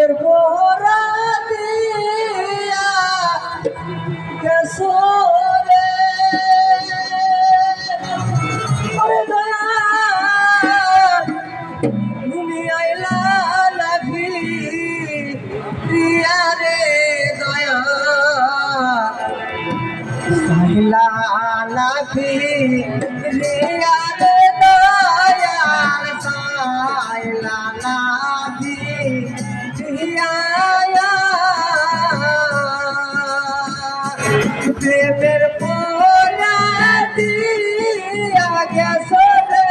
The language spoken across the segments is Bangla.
প্রেমের পোরা দিয়া গেছো রে। ওরে দয়া তুমি আইলা লাগি প্রিয়া রে দয়া সাইলা লাগি প্রেমের পোরা দিয়া। গেছো রে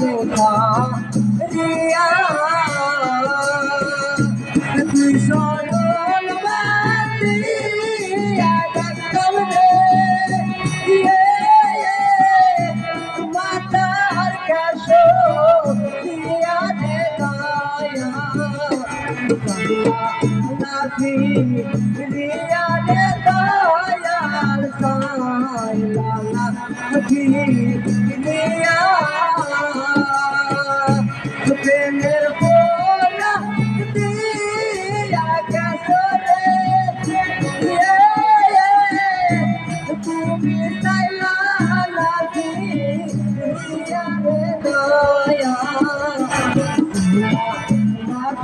যাইবারে রিয়া। তুই সরল ইয়ে। মাতার কাশো দিয়া দে দয়া নাকি দিয়া দে দয়াল সাইলা নাকি দিয়া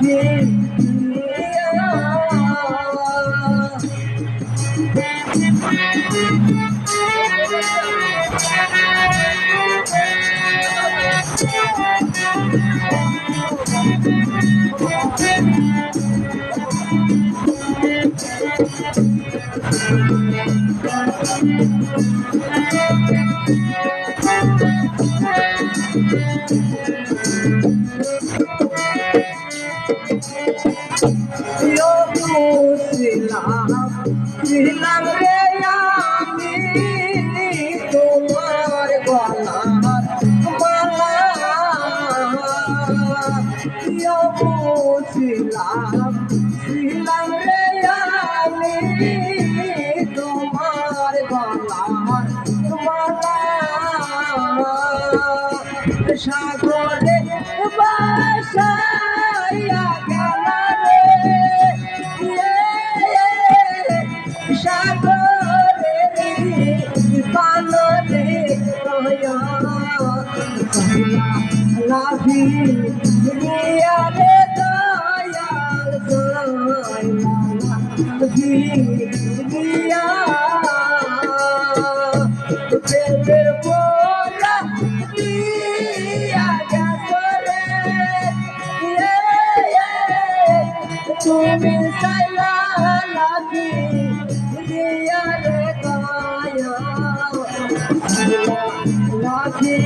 নাকি দিয়া ছিলাম রে আমি তোমার গলার প্রিয় ছিলাম ছিলাম রে আমি তোমার গলার মালা সাগরে নাভি রে দয়াল নাভি দিয়া প্রেমের বোরা দিয়া গেছরে তুমি সাইলা নাভি দিয়া রে দয়াল নাভি